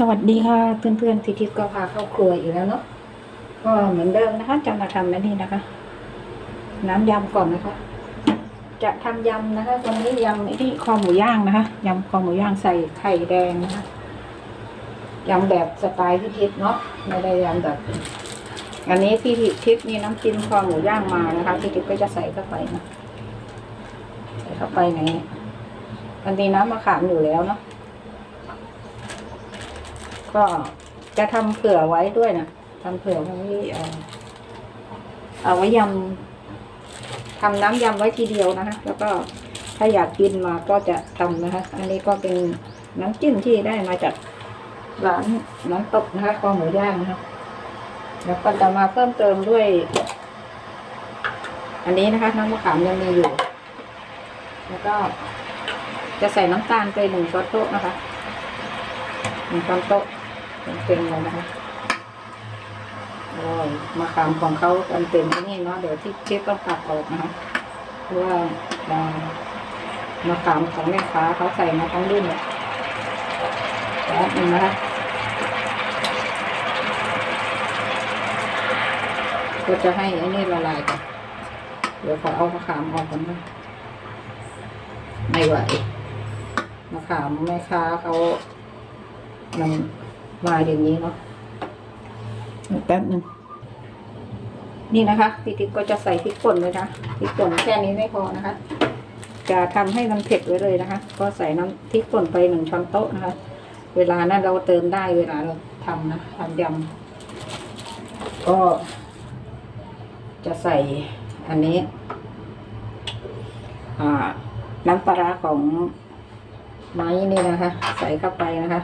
สวัสดีค่ะเพื่อนๆที่ทิพย์ก็พาเข้าครัวอีกแล้วเนาะก็เหมือนเดิมนะคะจะมาทำอันนี้นะคะ น้ำยำก่อนนะคะ จะทำยำนะคะวันนี้ยำไอ้ที่คอหมูย่างนะคะยำคอหมูย่างใส่ไข่แดงนะคะยำแบบสไตล์พี่ทิพย์เนาะไม่ได้ยำแบบ อันนี้พี่ทิพย์นี่น้ำจิ้มคอหมูย่างมานะคะพี่ทิพย์ก็จะใส่เข้าไปนะใส่เข้าไปในมันมีน้ำมะขามอยู่แล้วเนาะ ก็จะทำเผื่อไว้ด้วยนะทำเผื่อไว้เอาไว้ยำทำน้ำยำไว้ทีเดียวนะคะแล้วก็ถ้าอยากกินมาก็จะทำนะคะ อันนี้ก็เป็นน้ำจิ้มที่ได้มาจากร้านน้ำตกนะคะคอหมูย่างนะคะแล้วก็จะมาเพิ่มเติมด้วย อันนี้นะคะน้ำมะขามยังมีอยู่ แล้วก็จะใส่น้ำตาลไปหนึ่งช้อนโต๊ะนะคะหนึ่งช้อนโต๊ะ เต็มๆเลยนะคะโอ้ยมะขามของเขาเต็มที่นี่เนาะเดี๋ยวที่เชฟต้องตัดออกนะคะเพราะว่าอ่ามะขามของแม่ค้าเขาใส่มาทั้งรุ่นเลยแป๊บนึงนะคะก็จะให้อันนี้ละลายก่อนเดี๋ยวขอเอามะขามออกก่อนนะไม่ไหวมะขามแม่ค้าเขามัน มาอย่างนี้เนาะแป๊บหนึ่งนี่นะคะพี่ติ๊กก็จะใส่พริกป่นเลยนะพริกป่นแค่นี้ไม่พอนะคะ จะทำให้มันเผ็ดไว้เลยนะคะ ก็ใส่น้ำพริกป่นไปหนึ่งช้อนโต๊ะนะคะ เวลานั้นเราเติมได้เวลาเราทำนะทำยำก็จะใส่อันนี้อ่าน้ำปลาร้าของไม้นี่นะคะ ใส่เข้าไปนะคะ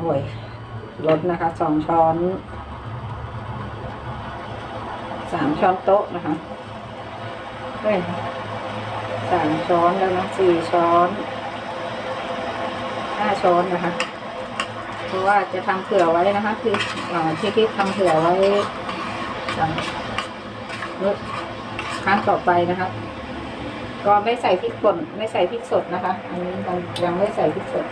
โอ้ยลดนะคะสองช้อนสามช้อนโต๊ะนะคะเฮ้ยสามช้อนแล้วนะสี่ช้อนห้าช้อนนะคะ เพราะว่าจะทำเผื่อไว้นะคะคืออ่าที่ที่ทำเผื่อไว้สำหรับครั้งต่อไปนะคะ ก็ไม่ใส่พริกป่นไม่ใส่พริกสดนะคะ อันนี้ยังยังไม่ใส่พริกสด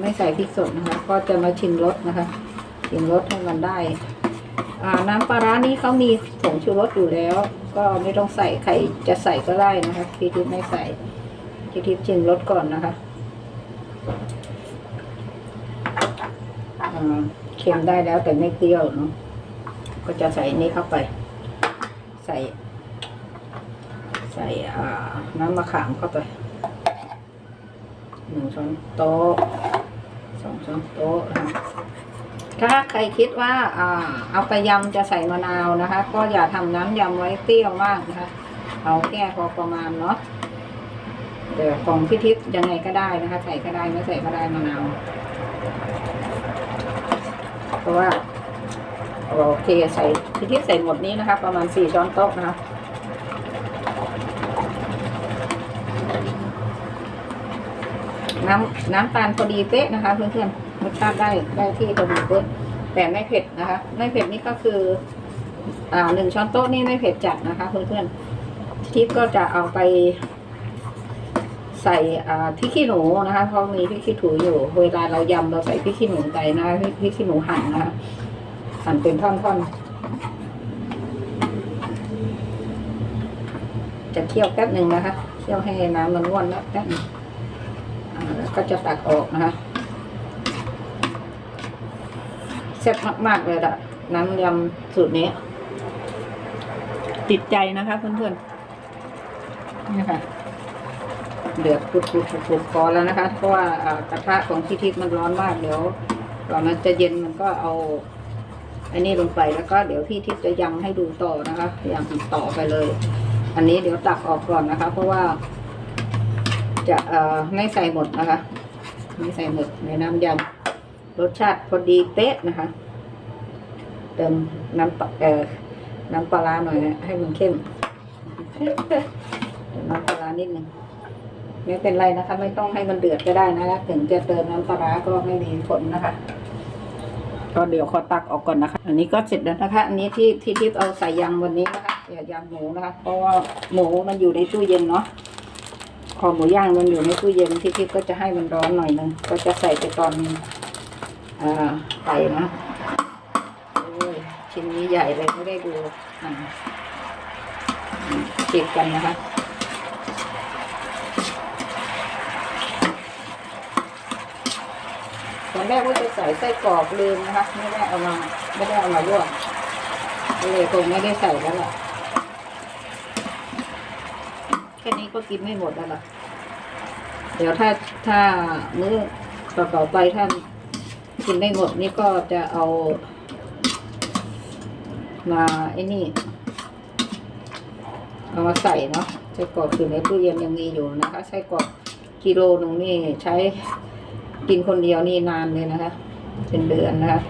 ไม่ ใส่พริกสดนะคะ ก็จะมาชิมรสนะคะ ชิมรสให้มันได้ อ่า น้ำปลาร้านี้เขามีผงชูรสอยู่แล้ว ก็ไม่ต้องใส่ใครจะใส่ก็ได้นะคะพี่ทิพย์ไม่ใส่พี่ทิพย์ชิมรสก่อนนะคะเค็มได้แล้วแต่ไม่เปรี้ยวเนาะก็จะใส่นี่เข้าไป ใส่ ใส่น้ำมะขามเข้าไปหนึ่งช้อนโต๊ะ องช้อนโต๊ะนะคะถ้าใครคิดว่าอ่าเอาไปยำจะใส่มะนาวนะคะ ก็อย่าทำน้ำยำไว้เปรี้ยวมากนะคะ เอาแค่พอประมาณเนาะเดี๋ยวของพี่ทิพย์ยังไงก็ได้นะคะ ใส่ก็ได้ไม่ใส่ก็ได้มะนาวเพราะว่าโอเคใส่พี่ทิพย์ใส่หมดนี้นะคะ ประมาณสี่ช้อนโต๊ะนะคะ น้ำน้ำตาลพอดีเป๊ะนะคะ เพื่อนๆรสชาติได้ได้ที่พอดีเป๊ะแต่ไม่เผ็ดนะคะ ไม่เผ็ดนี่ก็คืออ่าหนึ่งช้อนโต๊ะนี่ไม่เผ็ดจัดนะคะ เพื่อนๆทิพก็จะเอาไป ใส่อ่าพริกขี้หนูนะคะเพราะมีพริกขี้ถูอยู่ เวลาเรายำเราใส่พริกขี้หนูไปนะคะพริกขี้หนูหั่นนะคะหั่นเป็นท่อนๆจะเคี่ยวแป๊บหนึ่งนะคะ เคี่ยวให้น้ำมันร่วนแล้วแป๊บหนึงอ่าแล้ว ก็จะตักออกนะคะแซ่บมากๆเลยละน้ำยำสูตรนี้ ติดใจนะคะเพื่อนๆนี่ค่ะเดือดปุดปุดปุดปุดพอแล้วนะคะ เพราะว่าอ่ากระทะของพี่ทิพย์มันร้อนมากเดี๋ยวก่อนมันจะเย็นมันก็เอาอันนี้ลงไปแล้วก็เดี๋ยวพี่ทิพย์จะยังให้ดูต่อนะคะยังต่อไปเลย อันนี้เดี๋ยวตักออกก่อนนะคะ เพราะว่า จะเอ่อไม่ใส่หมดนะคะ ไม่ใส่หมดในน้ำยำรสชาติพอดีเป๊ะนะคะ เติมน้ำปลาเอ่อน้ำปลาหน่อยนะให้มันเข้มเติมน้ำปลานิดนึงไม่เป็นไรนะคะ ไม่ต้องให้มันเดือดก็ได้นะคะถึงจะเติมน้ำปลาก็ไม่มีผลนะคะก็เดี๋ยวขอตักออกก่อนนะคะ อันนี้ก็เสร็จแล้วนะคะ อันนี้ที่ที่ทิพเอาใส่ยำวันนี้นะคะอย่ายำหมูนะคะ เพราะว่าหมูมันอยู่ในตู้เย็นเนาะ คอหมูย่างมันอยู่ในตู้เย็นที่ทิพก็จะให้มันร้อนหน่อยนึงก็จะใส่ไปตอนอ่าไปนะชิ้นนี้ใหญ่เลยไม่ได้ดูอ่าเก็บกันนะคะตอนแรกว่าจะใส่ไส้กรอกลืมนะคะไม่ได้เอามาไม่ได้เอามาลวกเลยคงไม่ได้ใส่แล้วล่ะแค่นี้ก็กินไม่หมดแล้วล่ะ เดี๋ยวถ้าถ้ามื้อต่อๆไปถ้ากินไม่หมดนี่ก็จะเอา มาไอ้นี่ เอามาใส่เนาะไส้กรอกอยู่ในตู้เย็นยังมีอยู่นะคะไส้กรอกกิโลหนึ่งนี่ใช้กินคนเดียวนี่นานเลยนะคะ เป็นเดือนนะคะ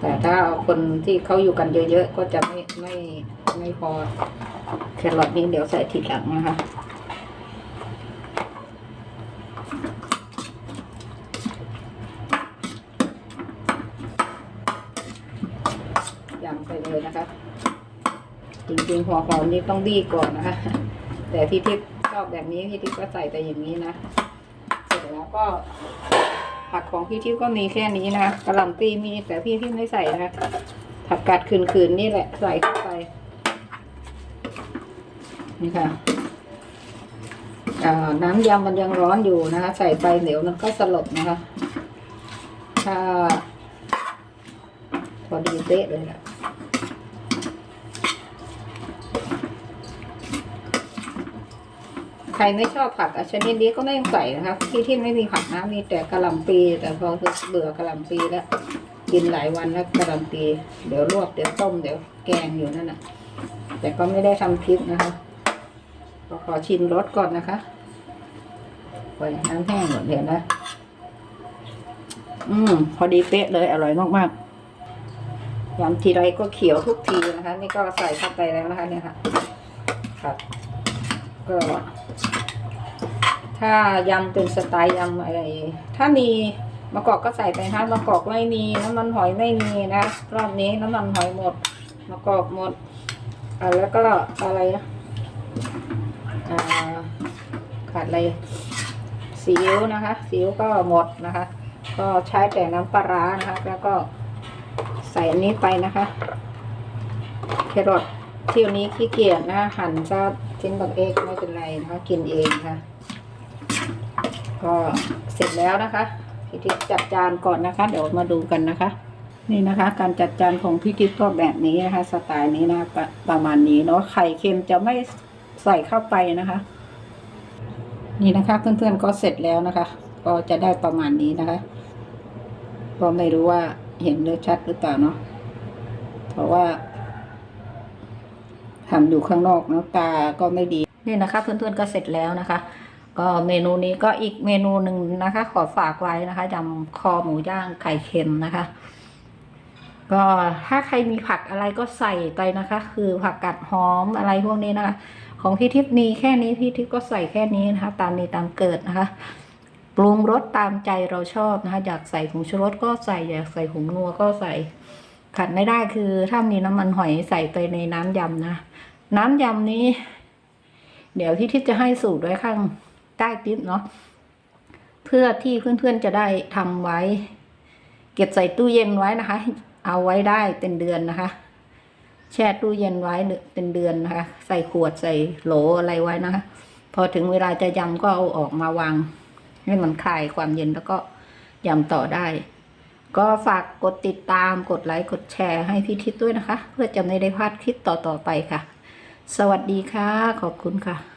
แต่ถ้าคนที่เขาอยู่กันเยอะๆก็จะไม่ไม่ ไม่พอแครอทนี้เดี๋ยวใส่ทีหลังนะคะยำไปเลยนะคะ จริงๆหัวหอมนี่ต้องบี้ก่อนนะคะ แต่พี่ทิพย์ชอบแบบนี้พี่ทิพย์ก็ใส่ไปอย่างนี้นะ เสร็จแล้วก็ผักของพี่ทิพย์ก็มีแค่นี้นะคะกระหล่ำปีมีแต่พี่ทิพย์ไม่ใส่นะคะผักกาดคืนๆนี่แหละใส่เข้าไป นี่ค่ะน้ำยำมันยังร้อนอยู่นะคะ ใส่ไปเดี๋ยวมันก็สลบนะคะ ถ้า พอดีเป๊ะเลยล่ะใครไม่ชอบผักอชนิดนี้ก็ไม่ต้องใส่นะคะ ที่ที่ไม่มีผักนะมีแต่กระหล่ำปี แต่พอเบื่อกระหล่ำปีแล้ว กินหลายวันแล้วกระหล่ำปี เดี๋ยวลวกเดี๋ยวต้มเดี๋ยวแกงอยู่นั่นน่ะแต่ก็ไม่ได้ทำพริกนะคะ ก็ขอชิมรสก่อนนะคะปล่อยน้ำแห้งหมดเดี๋ยวนะ อืม พอดีเป๊ะเลย อร่อยมากๆยำทีไรก็เขียวทุกทีนะคะ นี่ก็ใส่เข้าไปแล้วนะคะ เนี่ยค่ะครับก็ถ้ายำเป็นสไตล์ยำอะไร ถ้ามีมะกอกก็ใส่ไปนะคะมะกอกไม่มีน้ำมันหอยไม่มีนะรอบนี้น้ำมันหอยหมดมะกอกหมดอ่าแล้วก็อะไรนะ ขาดอะไรซีอิ๊วนะคะซีอิ๊วก็หมดนะคะ ก็ใช้แต่น้ำปลาร้านะคะ แล้วก็ใส่อันนี้ไปนะคะแครอทที่วันนี้ขี้เกียจนะหั่นก็ชิ้นแบบเอกไม่เป็นไรนะคะกินเองค่ะ ก็เสร็จแล้วนะคะพี่ทิพย์จัดจานก่อนนะคะ เดี๋ยวมาดูกันนะคะ นี่นะคะ การจัดจานของพี่ทิพย์ก็แบบนี้นะคะ สไตล์นี้นะปะประมาณนี้เนาะไข่เค็มจะไม่ ใส่เข้าไปนะคะ นี่นะคะ เพื่อนๆก็เสร็จแล้วนะคะ ก็จะได้ประมาณนี้นะคะก็ไม่รู้ว่าเห็นหรือชัดหรือเปล่าเนาะเพราะว่าทำอยู่ข้างนอกเนาะตาก็ไม่ดีนี่นะคะ เพื่อนๆก็เสร็จแล้วนะคะ ก็เมนูนี้ก็อีกเมนูหนึ่งนะคะ ขอฝากไว้นะคะยำคอหมูย่างไข่เค็มนะคะ ก็ถ้าใครมีผักอะไรก็ใส่ไปนะคะ คือผักกัดหอมอะไรพวกนี้นะคะ ของพี่ทิพย์มีแค่นี้พี่ทิพย์ก็ใส่แค่นี้นะคะ ตามมีตามเกิดนะคะปรุงรสตามใจเราชอบนะคะ อยากใส่ผงชูรสก็ใส่อยากใส่ผงนัวก็ใส่ขัดไม่ได้คือถ้ามีน้ำมันหอยใส่ไปในน้ำยำนะน้ำยำนี้ เดี๋ยวพี่ทิพย์จะให้สูตรไว้ข้างใต้คลิปเนาะเพื่อที่เพื่อนๆจะได้ทำไว้ เก็บใส่ตู้เย็นไว้นะคะ เอาไว้ได้เป็นเดือนนะคะ แช่ตู้เย็นไว้เป็นเดือนนะคะ ใส่ขวดใส่โหลอะไรไว้นะคะ พอถึงเวลาจะยำก็เอาออกมาวางให้มันคลายความเย็นแล้วก็ยำต่อได้ ก็ฝากกดติดตามกดไลค์กดแชร์ให้พี่ทิศด้วยนะคะ เพื่อจะไม่ได้พลาดคลิปต่อๆไปค่ะ สวัสดีค่ะ ขอบคุณค่ะ